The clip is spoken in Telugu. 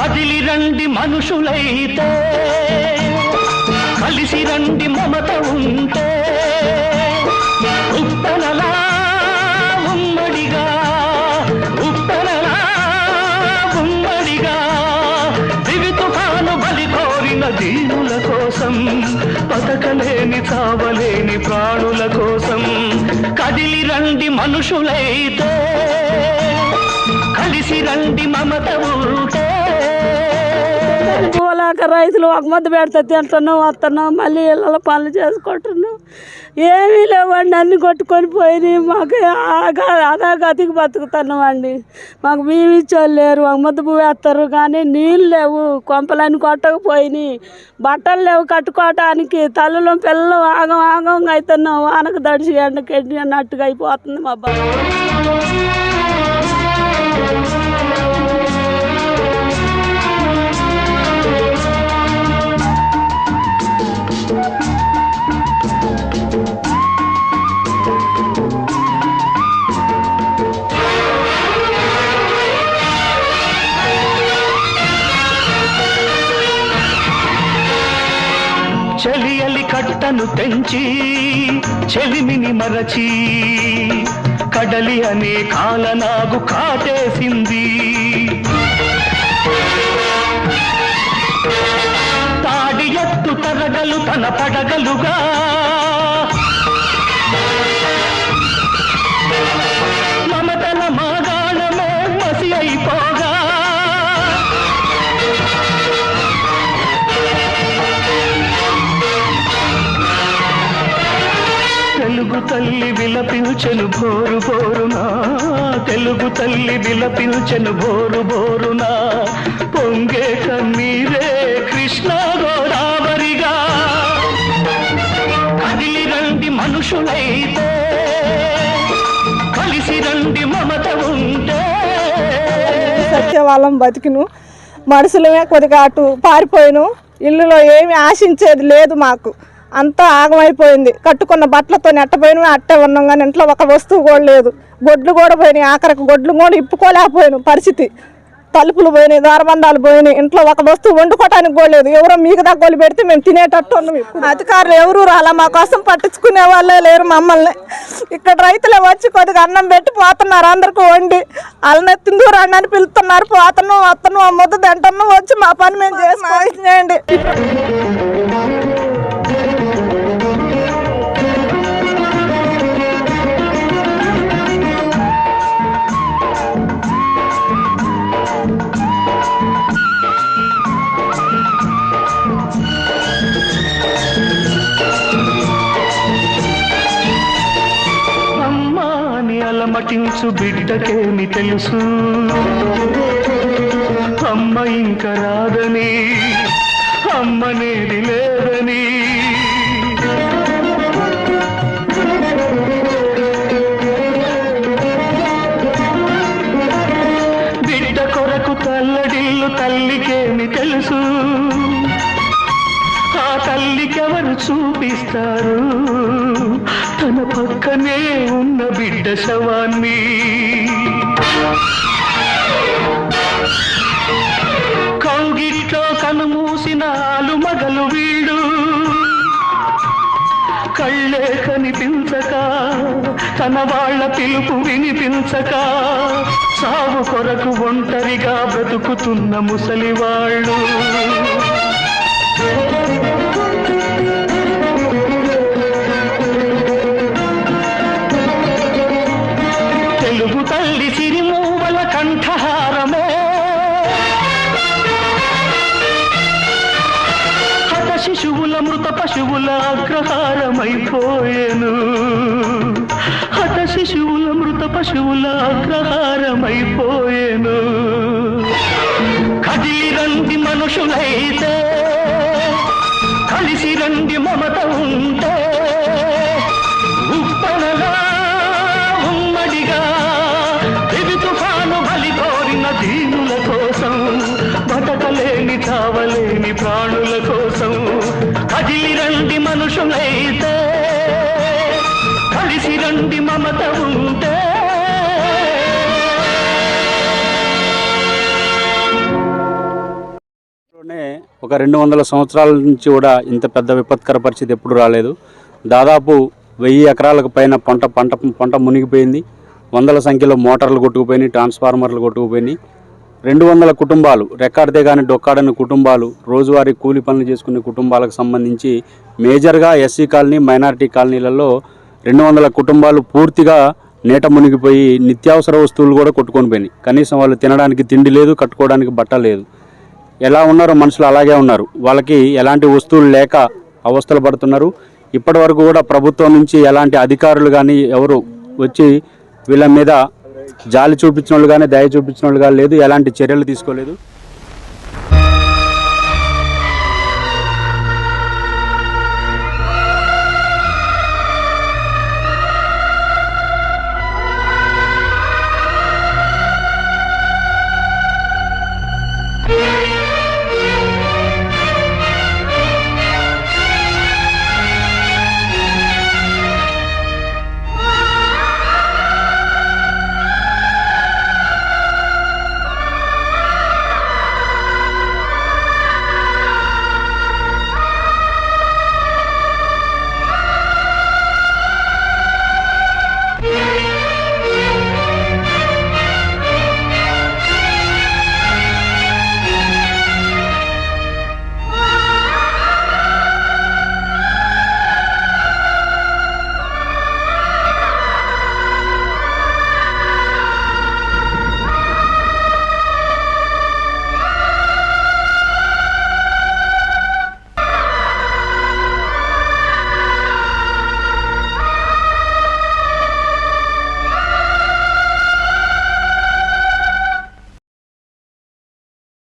కదిలి రండి మనుషులైతే. కలిసి రండి మమత ఉంటే. ఉప్పనలా ఉమ్మడిగా ఉప్పనలా ఉమ్మడిగా. దివి తుఫాను బలి కోరిన దీనుల కోసం బతకలేని చావలేని ప్రాణుల కోసం కదిలి రండి మనుషులైతే. కలిసి రండి మమత ఉంటే పోలాక రైతులు ఒక ముద్ద పెడితే తింటున్నాం వస్తున్నాం మళ్ళీ ఇళ్ళ పనులు చేసుకుంటున్నాం. ఏమీ లేవండి అన్ని కొట్టుకొని పోయినాయి. మాకు ఆగా అదా గతికి బతుకుతున్నాం అండి. మాకు మేము ఇచ్చేవాళ్ళు లేరు. ఒక ముద్ద వేస్తారు కానీ నీళ్ళు లేవు. కొంపలన్నీ కొట్టకపోయినాయి. బట్టలు లేవు కట్టుకోవటానికి. తల్లులు పిల్లలు ఆగం ఆగంగా అవుతున్నాం. వానకు దడిచి ఎండకి అన్నట్టుగా అయిపోతుంది మా బాబు చెలియలి కట్టను తెంచి చెలిమిని మరచి కడలి అనే కాలనాగు కాటేసింది. తాడి ఎత్తు తరగలు తన పడగలుగా తల్లి విలపించెను భోరు భోరునా తెలుగు తల్లి విలపించెను భోరు భోరునా పొంగే కన్నీరే కృష్ణ గోదావరిగా. కదిలి రండి మనుషులైతే. కలిసి రండి మమత ఉంటే. సత్యవాలం బతికిను. మనుషులమే కొద్దిగా అటు పారిపోయిను. ఇల్లులో ఏమి ఆశించేది లేదు మాకు. అంతా ఆగమైపోయింది. కట్టుకున్న బట్టలతో నెట్టపోయిన అట్టే ఉన్నాం కానీ ఇంట్లో ఒక వస్తువు కూడా లేదు. గొడ్లు కూడా పోయినాయి. ఆఖరికి గొడ్లు కూడా ఇప్పుకోలేకపోయాను పరిస్థితి. తలుపులు పోయినాయి దారబంధాలు పోయినాయి. ఇంట్లో ఒక వస్తువు వండుకోవటానికి కూడా లేదు. ఎవరో మీకు దగ్గర పెడితే మేము తినేటట్టు ఉన్నాం. అధికారులు ఎవరు రాలా? మా కోసం పట్టించుకునే వాళ్ళే లేరు మమ్మల్ని. ఇక్కడ రైతులే వచ్చి కొద్దిగా అన్నం పెట్టి పోతున్నారు. అందరికి వండి వాళ్ళని తిందూరండి అని పిలుస్తున్నారు పోతను వత్తను ఆ ముద్ద తింటాను వచ్చి మా పని మేము చేసుకోవాల్సిందండి అమ్మా అలమటించు బిడ్డకేమి తెలుసు? అమ్మ ఇంక రాదని అమ్మనేది లేదని. బిడ్డ కొరకు తల్లడిల్లు తల్లికేమి తెలుసు? ఆ తల్లికెవరు చూపిస్తారు? తన పక్కనే ఉన్న బిడ్డ శవాన్ని. కౌగిట్లో కనుమూసిన ఆలు మగలు వీడు. కళ్ళే కనిపించక తన వాళ్ళ పిలుపు వినిపించక సాగు కొరకు ఒంటరిగా బ్రతుకుతున్న ముసలివాళ్ళు. తెలుగు తల్లి సిరిమూవల కంఠహారమే. హత శిశువుల మృత పశువుల అగ్రహారమైపోయేను హత శిశువుల మృత పశువుల అగ్రహారమైపోయేను కదిలి రండి మనుషులైతే కలిసి రండి మమత కలిసి రండి మమత ఉంటే. ఒక రెండు వందల సంవత్సరాల నుంచి కూడా ఇంత పెద్ద విపత్కర పరిస్థితి ఎప్పుడు రాలేదు. దాదాపు వెయ్యి ఎకరాలకు పైన పంట పంట పంట మునిగిపోయింది. వందల సంఖ్యలో మోటార్లు కొట్టుకుపోయినాయి ట్రాన్స్ఫార్మర్లు కొట్టుకుపోయినాయి. రెండు వందల కుటుంబాలు రెక్కాడితే కానీ డొక్కాడని కుటుంబాలు రోజువారీ కూలి పనులు చేసుకునే కుటుంబాలకు సంబంధించి మేజర్గా ఎస్సీ కాలనీ మైనారిటీ కాలనీలలో రెండు వందల కుటుంబాలు పూర్తిగా నీట మునిగిపోయి నిత్యావసర వస్తువులు కూడా కొట్టుకొని పోయినాయి. కనీసం వాళ్ళు తినడానికి తిండి లేదు కట్టుకోవడానికి బట్ట లేదు. ఎలా ఉన్నారో మనుషులు అలాగే ఉన్నారు. వాళ్ళకి ఎలాంటి వస్తువులు లేక అవస్థలు పడుతున్నారు. ఇప్పటి వరకు కూడా ప్రభుత్వం నుంచి ఎలాంటి అధికారులు కానీ ఎవరు వచ్చి వీళ్ళ మీద జాలి చూపించిన వాళ్ళు కానీ దయ చూపించిన వాళ్ళు కానీ లేదు. ఎలాంటి చర్యలు తీసుకోలేదు.